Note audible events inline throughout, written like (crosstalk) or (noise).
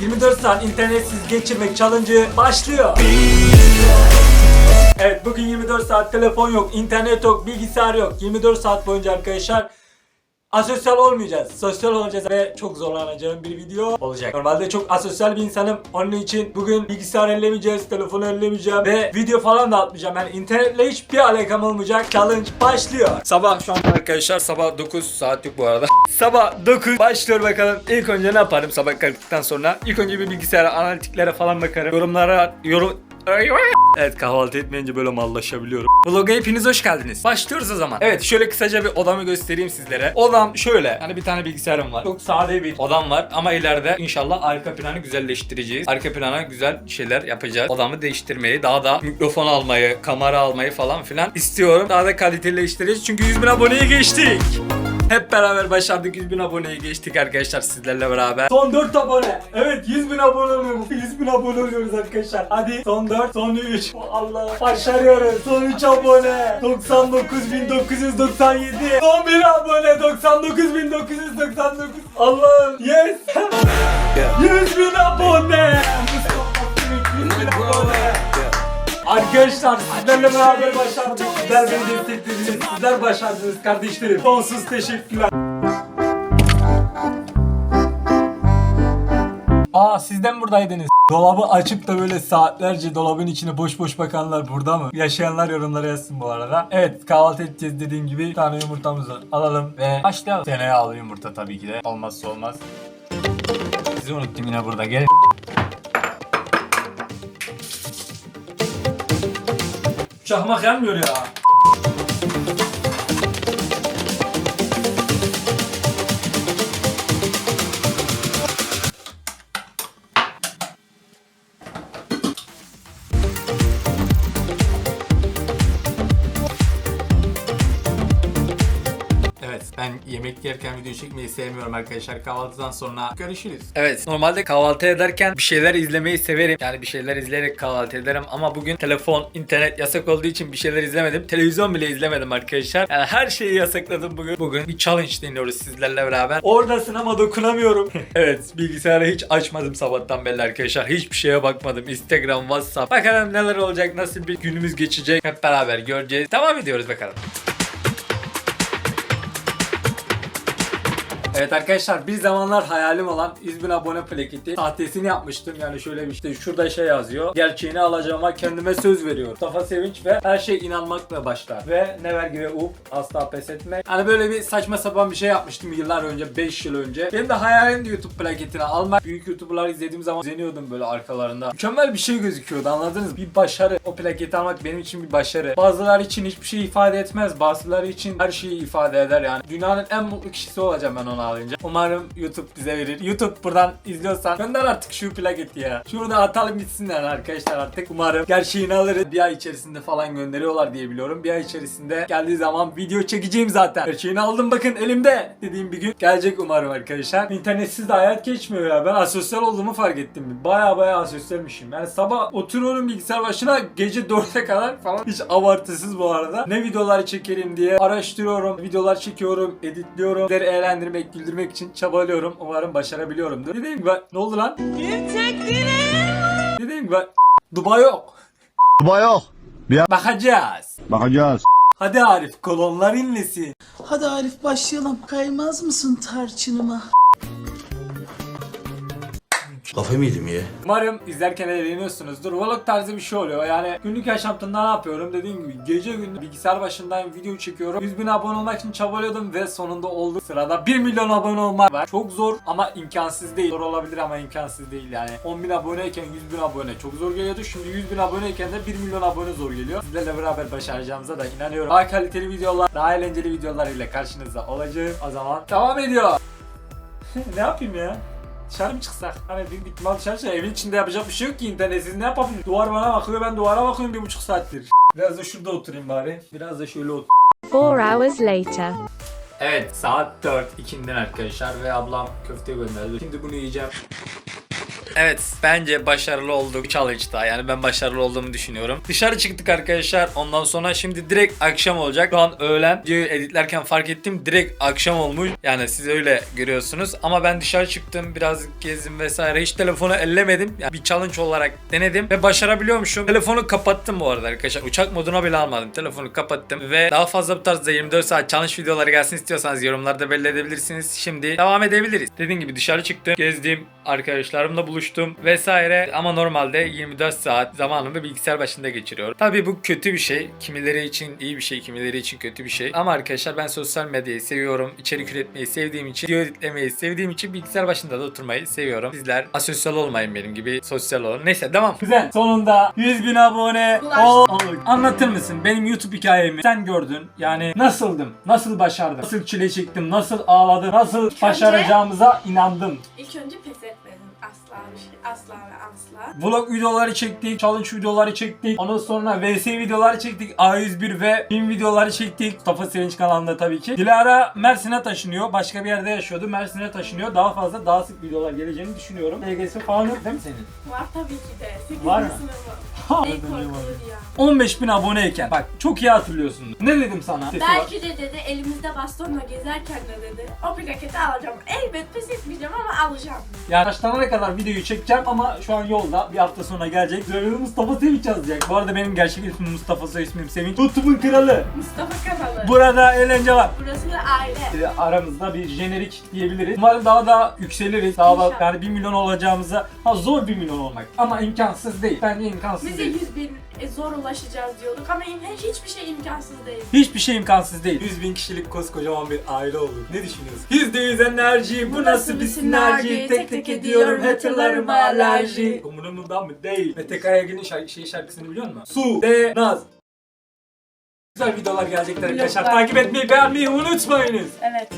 24 saat internetsiz geçirmek challenge'ı başlıyor. Evet bugün 24 saat telefon yok, internet yok, bilgisayar yok. 24 saat boyunca arkadaşlar asosyal olmayacağız. Sosyal olacağız ve çok zorlanacağım bir video olacak. Normalde çok asosyal bir insanım. Onun için bugün bilgisayar ellemeyeceğiz, telefonu ellemeyeceğim ve video falan da atmayacağım. Yani internetle hiçbir alakam olmayacak. Challenge başlıyor. Sabah şu an arkadaşlar sabah 9 saat yok bu arada. (laughs) sabah 9 başlıyor bakalım. İlk önce ne yaparım sabah kalktıktan sonra? İlk önce bir bilgisayara analitiklere falan bakarım. Yorumlara yorum Evet kahvaltı etmeyince böyle mallaşabiliyorum. Vlog'a hepiniz hoş geldiniz. Başlıyoruz o zaman. Evet şöyle kısaca bir odamı göstereyim sizlere. Odam şöyle. Hani bir tane bilgisayarım var. Çok sade bir odam var ama ileride inşallah arka planı güzelleştireceğiz. Arka plana güzel şeyler yapacağız. Odamı değiştirmeyi, daha da mikrofon almayı, kamera almayı falan filan istiyorum. Daha da kaliteleştireceğiz çünkü 100 bin aboneye geçtik. Hep beraber başardık 100 bin aboneye geçtik arkadaşlar sizlerle beraber. Son 4 abone. Evet 100 bin abone oluyoruz. 100 bin abone oluyoruz arkadaşlar. Hadi son 4, son 3. Allah başarıyoruz. Son 3 abone. 99.997. Son 1 abone. 99.999. Allah'ım yes. 100 bin abone. Arkadaşlar sizlerle beraber başardık. Sizler beni desteklediniz. Sizler başardınız kardeşlerim. Sonsuz teşekkürler. Aa siz de mi buradaydınız? Dolabı açıp da böyle saatlerce dolabın içine boş boş bakanlar burada mı? Yaşayanlar yorumlara yazsın bu arada. Evet kahvaltı edeceğiz dediğim gibi bir tane yumurtamızı alalım ve başlayalım. Al yumurta tabii ki de. Olmazsa olmaz. Sizi unuttum yine burada gelin. Çakmak yanmıyor ya. Ben yemek yerken video çekmeyi sevmiyorum arkadaşlar. Kahvaltıdan sonra görüşürüz. Evet normalde kahvaltı ederken bir şeyler izlemeyi severim. Yani bir şeyler izleyerek kahvaltı ederim ama bugün telefon, internet yasak olduğu için bir şeyler izlemedim. Televizyon bile izlemedim arkadaşlar. Yani her şeyi yasakladım bugün. Bugün bir challenge deniyoruz sizlerle beraber. Oradasın ama dokunamıyorum. (laughs) evet bilgisayarı hiç açmadım sabahtan belli arkadaşlar. Hiçbir şeye bakmadım. Instagram, WhatsApp. Bakalım neler olacak, nasıl bir günümüz geçecek. Hep beraber göreceğiz. Devam ediyoruz bakalım. Evet arkadaşlar bir zamanlar hayalim olan 100 bin abone plaketi sahtesini yapmıştım. Yani şöyle bir işte şurada şey yazıyor. Gerçeğini alacağıma kendime söz veriyorum. Mustafa Sevinç ve her şey inanmakla başlar. Ve ne vergi ve up asla pes etmek. Hani böyle bir saçma sapan bir şey yapmıştım yıllar önce 5 yıl önce. Benim de hayalimdi YouTube plaketini almak. Büyük YouTuber'lar izlediğim zaman zeniyordum böyle arkalarında. Mükemmel bir şey gözüküyordu anladınız mı? Bir başarı. O plaketi almak benim için bir başarı. Bazıları için hiçbir şey ifade etmez. Bazıları için her şeyi ifade eder yani. Dünyanın en mutlu kişisi olacağım ben onu alınca. Umarım YouTube bize verir. YouTube buradan izliyorsan gönder artık şu plaketi ya. Şurada atalım gitsinler arkadaşlar artık. Umarım gerçeğini alırız. Bir ay içerisinde falan gönderiyorlar diye biliyorum. Bir ay içerisinde geldiği zaman video çekeceğim zaten. Gerçeğini aldım bakın elimde dediğim bir gün gelecek umarım arkadaşlar. İnternetsiz de hayat geçmiyor ya. Ben asosyal olduğumu fark ettim. Baya baya asosyalmişim. Yani sabah oturuyorum bilgisayar başına gece 4'e kadar falan. Hiç abartısız bu arada. Ne videolar çekerim diye araştırıyorum. Videolar çekiyorum, editliyorum. Sizleri eğlendirmek, güldürmek için çabalıyorum. Umarım başarabiliyorumdur. Dediğim gibi ne oldu lan? Dediğim gibi Dubai yok. Dubai yok. Bakacağız. Bakacağız. Hadi Arif kolonlar inlesin. Hadi Arif başlayalım. Kaymaz mısın tarçınıma? Kafayı mı ya? Umarım izlerken eğleniyorsunuzdur. Vlog tarzı bir şey oluyor. Yani günlük yaşantımda ne yapıyorum? Dediğim gibi gece gündüz bilgisayar başındayım video çekiyorum. 100 bin abone olmak için çabalıyordum ve sonunda oldu. Sırada 1 milyon abone olmak var. Çok zor ama imkansız değil. Zor olabilir ama imkansız değil yani. 10 bin aboneyken 100 bin abone çok zor geliyordu. Şimdi 100 bin aboneyken de 1 milyon abone zor geliyor. Sizlerle beraber başaracağımıza da inanıyorum. Daha kaliteli videolar, daha eğlenceli videolar ile karşınızda olacağım. O zaman devam ediyor. (laughs) ne yapayım ya? Dışarı mı çıksak? Hani bir ihtimal dışarı çıksak. Evin içinde yapacak bir şey yok ki internetsiz ne yapabilirim? Duvar bana bakıyor ben duvara bakıyorum bir buçuk saattir. Biraz da şurada oturayım bari. Biraz da şöyle otur. Four hours later. Evet saat 4 ikinden arkadaşlar ve ablam köfte gönderdi. Şimdi bunu yiyeceğim. Evet bence başarılı olduk challenge'da. Yani ben başarılı olduğumu düşünüyorum. Dışarı çıktık arkadaşlar. Ondan sonra şimdi direkt akşam olacak. Şu an öğlen. Videoyu editlerken fark ettim. Direkt akşam olmuş. Yani siz öyle görüyorsunuz. Ama ben dışarı çıktım. Biraz gezdim vesaire. Hiç telefonu ellemedim. Yani bir challenge olarak denedim. Ve başarabiliyormuşum. Telefonu kapattım bu arada arkadaşlar. Uçak moduna bile almadım. Telefonu kapattım. Ve daha fazla bu tarzda 24 saat challenge videoları gelsin istiyorsanız yorumlarda belli edebilirsiniz. Şimdi devam edebiliriz. Dediğim gibi dışarı çıktım. Gezdim. Arkadaşlarımla buluştum vesaire. Ama normalde 24 saat zamanımı bilgisayar başında geçiriyorum. Tabii bu kötü bir şey. Kimileri için iyi bir şey, kimileri için kötü bir şey. Ama arkadaşlar ben sosyal medyayı seviyorum. İçerik üretmeyi sevdiğim için, video editlemeyi sevdiğim için bilgisayar başında da oturmayı seviyorum. Sizler asosyal olmayın benim gibi sosyal olun. Neyse devam. Güzel. Sonunda 100 bin abone olduk. Anlatır mısın benim YouTube hikayemi? Sen gördün. Yani nasıldım? Nasıl başardım? Nasıl çile çektim? Nasıl ağladım? Nasıl önce- başaracağımıza inandım. İlk önce pes. Asla ve asla. Vlog videoları çektik, challenge videoları çektik. Ondan sonra VS videoları çektik. A101 ve film videoları çektik. Mustafa Sevinç kanalında tabii ki. Dilara Mersin'e taşınıyor. Başka bir yerde yaşıyordu. Mersin'e taşınıyor. Daha fazla, daha sık videolar geleceğini düşünüyorum. LGS falan yok değil mi senin? Var tabii ki de. 8. Var mı? sınıfı. En korkulur ya. 15 bin aboneyken. Bak çok iyi hatırlıyorsun. Ne dedim sana? Sesi var. Belki de dedi elimizde bastonla gezerken de dedi o plaketi alacağım. Elbet pes etmeyeceğim ama alacağım. Yani başlanana kadar videoyu çekeceğim ama şu an yolda. Bir hafta sonra gelecek. Üzerine Mustafa Sevinç yazacak. Bu arada benim gerçek ismim Mustafa, soy ismim Sevinç. YouTube'un kralı. Mustafa kanalı. Burada eğlence var. Burası da aile. E, aramızda bir jenerik diyebiliriz. Umarım daha da yükseliriz. Daha da İnşallah. yani 1 milyon olacağımıza ha zor 1 milyon olmak. Ama imkansız değil. Bence imkansız Biz de değil. 100 bin e, zor ulaşacağız diyorduk ama hiçbir şey imkansız değil. Hiçbir şey imkansız değil. 100 bin kişilik koskocaman bir aile olduk. Ne düşünüyorsun? %100 enerji. Bu nasıl bir sinerji? Tek tek ediyorum hatırlarım alerji. Umurumda mı değil? Mete Kayagil'in şarkı, şey şarkısını biliyor musun? Su, de, naz. Güzel videolar gelecekler arkadaşlar. Takip etmeyi, beğenmeyi unutmayınız. Evet.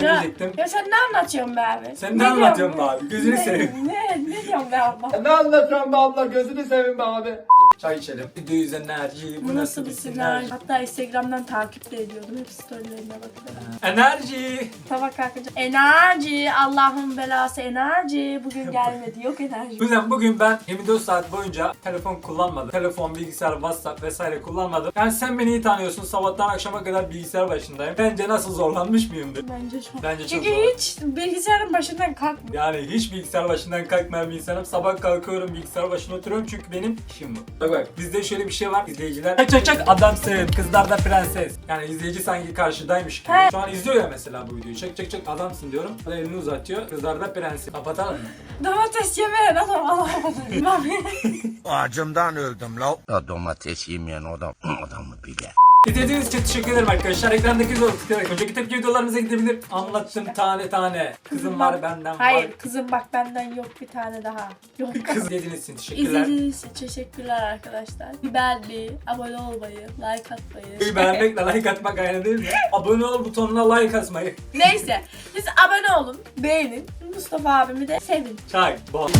Ne Ya, diyecektim? ya sen ne anlatıyorsun be abi? Sen ne anlatıyorsun be abi? Gözünü Ne- seveyim. Ne, ne diyorsun be abla? Ne anlatıyorsun be abla? Gözünü seveyim be abi. Çay içelim. Video yüz enerji. Bu, nasıl bir sinerji? Hatta Instagram'dan takip de ediyordum. Hep storylerine bakıyorum. Enerji. Sabah kalkınca enerji, Allah'ın belası enerji. Bugün (laughs) gelmedi. Yok enerji. Güzel bugün ben 24 saat boyunca telefon kullanmadım. Telefon, bilgisayar, WhatsApp vesaire kullanmadım. Yani sen beni iyi tanıyorsun. Sabahtan akşama kadar bilgisayar başındayım. Bence nasıl zorlanmış mıyımdır? Bence çok. Bence çok Çünkü zor. hiç bilgisayarın başından kalkmıyor. Yani hiç bilgisayar başından kalkmayan bir insanım. Sabah kalkıyorum bilgisayar başına oturuyorum çünkü benim işim bu. Bak bak bizde şöyle bir şey var izleyiciler. Çak çak çak adamsın kızlar da prenses. Yani izleyici sanki karşıdaymış gibi. He. Şu an izliyor ya mesela bu videoyu. Çak çak çak adamsın diyorum. Da elini uzatıyor. Kızlar da prenses. Kapatalım mı? Domates yemeyen adam. Mami. (laughs) Acımdan öldüm la. Domates yemeyen adam, adam mı biber? İzlediğiniz için teşekkür ederim arkadaşlar. Ekrandaki zor tıklayarak önceki tepki videolarımıza gidebilir. Anlattım tane tane. Kızım var benden Hayır var. kızım bak benden yok bir tane daha. Yok. Kız için teşekkürler. İzlediğiniz için teşekkürler arkadaşlar. Beğenmeyi, abone olmayı, like atmayı. Videoyu beğenmekle like atmak aynı değil mi? (laughs) Abone ol butonuna like atmayı. Neyse siz abone olun, beğenin. Mustafa abimi de sevin. Çak. Bom.